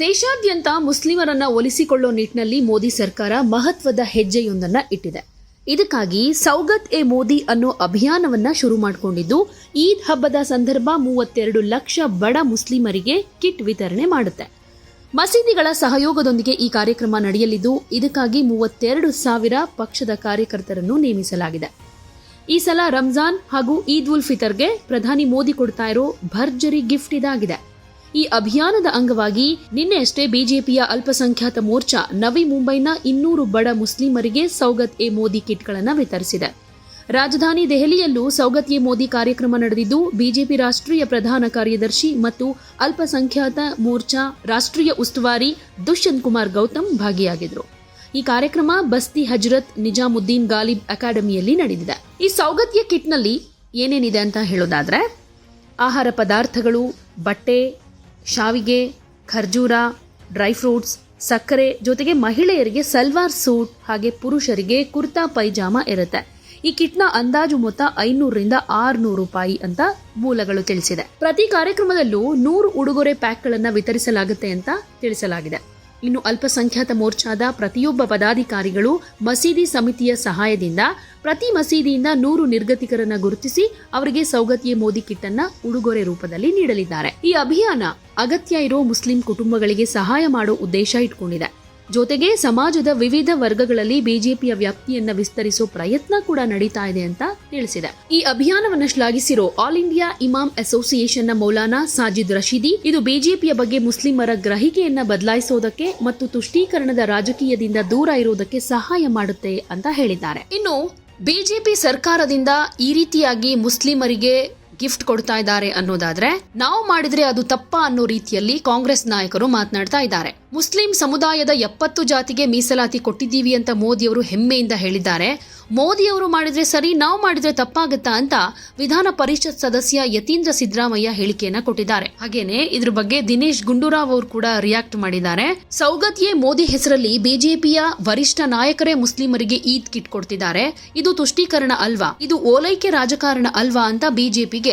ದೇಶಾದ್ಯಂತ ಮುಸ್ಲಿಮರನ್ನ ಒಲಿಸಿಕೊಳ್ಳೋ ನಿಟ್ಟಿನಲ್ಲಿ ಮೋದಿ ಸರ್ಕಾರ ಮಹತ್ವದ ಹೆಜ್ಜೆಯೊಂದನ್ನ ಇಟ್ಟಿದೆ. ಇದಕ್ಕಾಗಿ ಸೌಗತ್ ಎ ಮೋದಿ ಅನ್ನೋ ಅಭಿಯಾನವನ್ನ ಶುರು ಮಾಡಿಕೊಂಡಿದ್ದು, ಈದ್ ಹಬ್ಬದ ಸಂದರ್ಭ ಮೂವತ್ತೆರಡು ಲಕ್ಷ ಬಡ ಮುಸ್ಲಿಮರಿಗೆ ಕಿಟ್ ವಿತರಣೆ ಮಾಡುತ್ತೆ. ಮಸೀದಿಗಳ ಸಹಯೋಗದೊಂದಿಗೆ ಈ ಕಾರ್ಯಕ್ರಮ ನಡೆಯಲಿದ್ದು, ಇದಕ್ಕಾಗಿ ಮೂವತ್ತೆರಡು ಸಾವಿರ ಪಕ್ಷದ ಕಾರ್ಯಕರ್ತರನ್ನು ನೇಮಿಸಲಾಗಿದೆ. ಈ ಸಲ ರಂಜಾನ್ ಹಾಗೂ ಈದ್ ಉಲ್ ಫಿತರ್ಗೆ ಪ್ರಧಾನಿ ಮೋದಿ ಕೊಡ್ತಾ ಇರೋ ಭರ್ಜರಿ ಗಿಫ್ಟ್ ಇದಾಗಿದೆ. ಈ ಅಭಿಯಾನದ ಅಂಗವಾಗಿ ನಿನ್ನೆಯಷ್ಟೇ ಬಿಜೆಪಿಯ ಅಲ್ಪಸಂಖ್ಯಾತ ಮೋರ್ಚಾ ನವಿ ಮುಂಬೈನ ಇನ್ನೂರು ಬಡ ಮುಸ್ಲಿಮರಿಗೆ ಸೌಗತ್ ಎ ಮೋದಿ ಕಿಟ್ಗಳನ್ನು ವಿತರಿಸಿದೆ. ರಾಜಧಾನಿ ದೆಹಲಿಯಲ್ಲೂ ಸೌಗತ್ ಎ ಮೋದಿ ಕಾರ್ಯಕ್ರಮ ನಡೆದಿದ್ದು, ಬಿಜೆಪಿ ರಾಷ್ಟ್ರೀಯ ಪ್ರಧಾನ ಕಾರ್ಯದರ್ಶಿ ಮತ್ತು ಅಲ್ಪಸಂಖ್ಯಾತ ಮೋರ್ಚಾ ರಾಷ್ಟ್ರೀಯ ಉಸ್ತುವಾರಿ ದುಷ್ಯಂತ್ ಕುಮಾರ್ ಗೌತಮ್ ಭಾಗಿಯಾಗಿದ್ದರು. ಈ ಕಾರ್ಯಕ್ರಮ ಬಸ್ತಿ ಹಜರತ್ ನಿಜಾಮುದ್ದೀನ್ ಗಾಲಿಬ್ ಅಕಾಡೆಮಿಯಲ್ಲಿ ನಡೆದಿದೆ. ಈ ಸೌಗತ್ಯ ಕಿಟ್ನಲ್ಲಿ ಏನೇನಿದೆ ಅಂತ ಹೇಳೋದಾದ್ರೆ, ಆಹಾರ ಪದಾರ್ಥಗಳು, ಬಟ್ಟೆ ಶಾವಿಗೆ, ಖರ್ಜೂರ, ಡ್ರೈ ಫ್ರೂಟ್ಸ್, ಸಕ್ಕರೆ ಜೊತೆಗೆ ಮಹಿಳೆಯರಿಗೆ ಸಲ್ವಾರ್ ಸೂಟ್ ಹಾಗೆ ಪುರುಷರಿಗೆ ಕುರ್ತಾ ಪೈಜಾಮ ಇರುತ್ತೆ. ಈ ಕಿಟ್ನ ಅಂದಾಜು ಮೊತ್ತ ಐನೂರರಿಂದ ಆರ್ನೂರು ರೂಪಾಯಿ ಅಂತ ಮೂಲಗಳು ತಿಳಿಸಿದೆ. ಪ್ರತಿ ಕಾರ್ಯಕ್ರಮದಲ್ಲೂ ನೂರು ಉಡುಗೊರೆ ಪ್ಯಾಕ್ಗಳನ್ನು ವಿತರಿಸಲಾಗುತ್ತೆ ಅಂತ ತಿಳಿಸಲಾಗಿದೆ. ಇನ್ನು ಅಲ್ಪಸಂಖ್ಯಾತ ಮೋರ್ಚಾದ ಪ್ರತಿಯೊಬ್ಬ ಪದಾಧಿಕಾರಿಗಳು ಮಸೀದಿ ಸಮಿತಿಯ ಸಹಾಯದಿಂದ ಪ್ರತಿ ಮಸೀದಿಯಿಂದ ನೂರು ನಿರ್ಗತಿಕರನ್ನ ಗುರುತಿಸಿ ಅವರಿಗೆ ಸೌಗತಿಯ ಮೋದಿ ಕಿಟ್ ಅನ್ನ ಉಡುಗೊರೆ ರೂಪದಲ್ಲಿ ನೀಡಲಿದ್ದಾರೆ. ಈ ಅಭಿಯಾನ ಅಗತ್ಯ ಇರೋ ಮುಸ್ಲಿಂ ಕುಟುಂಬಗಳಿಗೆ ಸಹಾಯ ಮಾಡೋ ಉದ್ದೇಶ ಇಟ್ಕೊಂಡಿದೆ. ಜೊತೆಗೆ ಸಮಾಜದ ವಿವಿಧ ವರ್ಗಗಳಲ್ಲಿ ಬಿಜೆಪಿಯ ವ್ಯಾಪ್ತಿಯನ್ನ ವಿಸ್ತರಿಸೋ ಪ್ರಯತ್ನ ಕೂಡ ನಡೀತಾ ಇದೆ ಅಂತ ತಿಳಿಸಿದೆ. ಈ ಅಭಿಯಾನವನ್ನು ಶ್ಲಾಘಿಸಿರೋ ಆಲ್ ಇಂಡಿಯಾ ಇಮಾಮ್ ಅಸೋಸಿಯೇಷನ್ನ ಮೌಲಾನಾ ಸಾಜಿದ್ ರಶೀದಿ, ಇದು ಬಿಜೆಪಿಯ ಬಗ್ಗೆ ಮುಸ್ಲಿಮರ ಗ್ರಹಿಕೆಯನ್ನ ಬದಲಾಯಿಸೋದಕ್ಕೆ ಮತ್ತು ತುಷ್ಟೀಕರಣದ ರಾಜಕೀಯದಿಂದ ದೂರ ಇರುವುದಕ್ಕೆ ಸಹಾಯ ಮಾಡುತ್ತೆ ಅಂತ ಹೇಳಿದ್ದಾರೆ. ಇನ್ನು ಬಿಜೆಪಿ ಸರ್ಕಾರದಿಂದ ಈ ರೀತಿಯಾಗಿ ಮುಸ್ಲಿಮರಿಗೆ ಗಿಫ್ಟ್ ಕೊಡ್ತಾ ಇದ್ದಾರೆ ಅನ್ನೋದಾದ್ರೆ, ನಾವು ಮಾಡಿದ್ರೆ ಅದು ತಪ್ಪ ಅನ್ನೋ ರೀತಿಯಲ್ಲಿ ಕಾಂಗ್ರೆಸ್ ನಾಯಕರು ಮಾತನಾಡ್ತಾ ಇದ್ದಾರೆ. ಮುಸ್ಲಿಂ ಸಮುದಾಯದ ಎಪ್ಪತ್ತು ಜಾತಿಗೆ ಮೀಸಲಾತಿ ಕೊಟ್ಟಿದ್ದೀವಿ ಅಂತ ಮೋದಿ ಅವರು ಹೆಮ್ಮೆಯಿಂದ ಹೇಳಿದ್ದಾರೆ. ಮೋದಿ ಅವರು ಮಾಡಿದ್ರೆ ಸರಿ, ನಾವು ಮಾಡಿದ್ರೆ ತಪ್ಪಾಗತ್ತಾ ಅಂತ ವಿಧಾನ ಪರಿಷತ್ ಸದಸ್ಯ ಯತೀಂದ್ರ ಸಿದ್ದರಾಮಯ್ಯ ಹೇಳಿಕೆಯನ್ನ ಕೊಟ್ಟಿದ್ದಾರೆ. ಹಾಗೇನೆ ಇದ್ರ ಬಗ್ಗೆ ದಿನೇಶ್ ಗುಂಡೂರಾವ್ ಅವರು ಕೂಡ ರಿಯಾಕ್ಟ್ ಮಾಡಿದ್ದಾರೆ. ಸೌಗತಿಯೇ ಮೋದಿ ಹೆಸರಲ್ಲಿ ಬಿಜೆಪಿಯ ವರಿಷ್ಠ ನಾಯಕರೇ ಮುಸ್ಲಿಮರಿಗೆ ಈದ್ ಕಿಟ್ ಕೊಡ್ತಿದ್ದಾರೆ. ಇದು ತುಷ್ಟೀಕರಣ ಅಲ್ವಾ? ಇದು ಓಲೈಕೆ ರಾಜಕಾರಣ ಅಲ್ವಾ ಅಂತ ಬಿಜೆಪಿಗೆ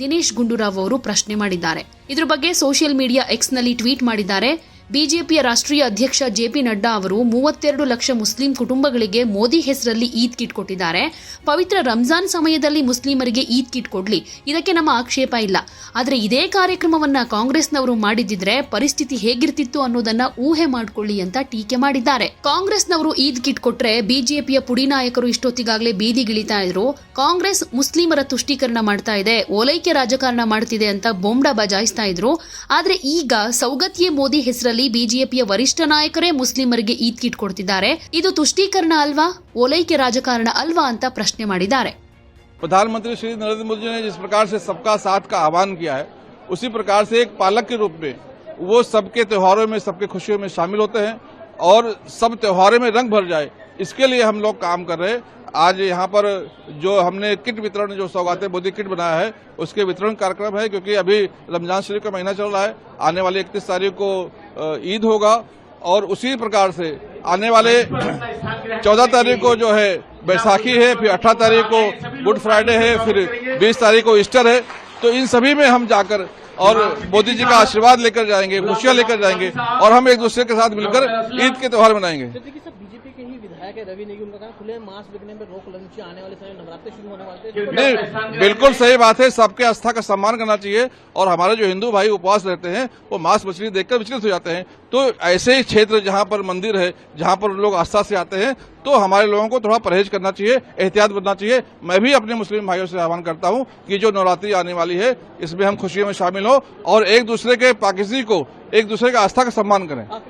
ದಿನೇಶ್ ಗುಂಡೂರಾವ್ ಅವರು ಪ್ರಶ್ನೆ ಮಾಡಿದ್ದಾರೆ. ಇದ್ರ ಬಗ್ಗೆ ಸೋಷಿಯಲ್ ಮೀಡಿಯಾ ಎಕ್ಸ್ನಲ್ಲಿ ಟ್ವೀಟ್ ಮಾಡಿದ್ದಾರೆ. ಬಿಜೆಪಿಯ ರಾಷ್ಟ್ರೀಯ ಅಧ್ಯಕ್ಷ ಜೆ ಪಿ ನಡ್ಡಾ ಅವರು ಮೂವತ್ತೆರಡು ಲಕ್ಷ ಮುಸ್ಲಿಂ ಕುಟುಂಬಗಳಿಗೆ ಮೋದಿ ಹೆಸರಲ್ಲಿ ಈದ್ ಕಿಟ್ ಕೊಟ್ಟಿದ್ದಾರೆ. ಪವಿತ್ರ ರಂಜಾನ್ ಸಮಯದಲ್ಲಿ ಮುಸ್ಲಿಮರಿಗೆ ಈದ್ ಕಿಟ್ ಕೊಡ್ಲಿ. ಇದಕ್ಕೆ ನಮ್ಮ ಆಕ್ಷೇಪ ಇಲ್ಲ. ಆದರೆ ಇದೇ ಕಾರ್ಯಕ್ರಮವನ್ನ ಕಾಂಗ್ರೆಸ್ನವರು ಮಾಡಿದ್ದಿದ್ರೆ ಪರಿಸ್ಥಿತಿ ಹೇಗಿರ್ತಿತ್ತು ಅನ್ನೋದನ್ನ ಊಹೆ ಮಾಡ್ಕೊಳ್ಳಿ ಅಂತ ಟೀಕೆ ಮಾಡಿದ್ದಾರೆ. ಕಾಂಗ್ರೆಸ್ನವರು ಈದ್ ಕಿಟ್ ಕೊಟ್ರೆ ಬಿಜೆಪಿಯ ಪುಡಿ ನಾಯಕರು ಇಷ್ಟೊತ್ತಿಗಾಗಲೇ ಬೀದಿಗಿಳಿತಾ ಇದ್ರು. ಕಾಂಗ್ರೆಸ್ ಮುಸ್ಲಿಮರ ತುಷ್ಟೀಕರಣ ಮಾಡ್ತಾ ಇದೆ, ಓಲೈಕೆ ರಾಜಕಾರಣ ಮಾಡ್ತಿದೆ ಅಂತ ಬೊಂಬಡ ಬಜಾಯಿಸ್ತಾ ಇದ್ರು. ಆದ್ರೆ ಈಗ ಸೌಗತ್ಯೆ ಮೋದಿ ಹೆಸರಲ್ಲಿ ಬಿಜೆಪಿಯ ವರಿಷ್ಠ ನಾಯಕರೇ ಮುಸ್ಲಿಮರಿಗೆ ಈದ್ ಕಿಟ್ ಕೊಡ್ತಿದ್ದಾರೆ ಇದು ತುಷ್ಟೀಕರಣ ಅಲ್ವಾ ಓಲೈಕೆ ರಾಜಕಾರಣ ಅಲ್ವಾ ಅಂತ ಪ್ರಶ್ನೆ ಮಾಡಿದ್ದಾರೆ प्रधानमंत्री श्री नरेंद्र मोदी जी ने जिस प्रकार से सबका साथ का आह्वान किया है उसी प्रकार से एक पालक के रूप में वो सबके त्योहारों में सबके खुशियों में शामिल होते हैं और सब त्योहारों में रंग भर जाए इसके लिए हम लोग काम कर रहे हैं आज यहाँ पर जो हमने किट वितरण जो सौगाते मोदी किट बनाया है उसके वितरण कार्यक्रम है क्योंकि अभी रमजान शरीफ का महीना चल रहा है आने वाले इकतीस तारीख को अ, ईद होगा और उसी प्रकार से आने वाले चौदह तारीख को जो है बैसाखी है, फिर अठारह तारीख को गुड फ्राइडे है, फिर बीस तारीख को ईस्टर है। तो इन सभी में हम जाकर और मोदी जी का आशीर्वाद लेकर जाएँगे, खुशियाँ लेकर जाएँगे और हम एक दूसरे के साथ मिलकर ईद के त्यौहार मनाएँगे देखिए सर बीजेपी के ही विधायक है रवि नेगी उनका कहना खुले मांस बिकने में रोक लगनी चाहिए आने वाले समय नवरात्रि शुरू होने वाले नहीं बिल्कुल सही बात है सबके आस्था का सम्मान करना चाहिए और हमारे जो हिंदू भाई उपवास रहते हैं वो मांस मछली देखकर विचलित हो जाते हैं। तो ऐसे ही क्षेत्र जहाँ पर मंदिर है जहाँ पर लोग आस्था से आते हैं तो हमारे लोगों को थोड़ा परहेज करना चाहिए एहतियात बनना चाहिए। मैं भी अपने मुस्लिम भाइयों से आह्वान करता हूँ कि जो नवरात्रि आने वाली है इसमें हम खुशियों में शामिल हो और एक दूसरे के पाकिस्तानी को एक दूसरे का आस्था का सम्मान करें।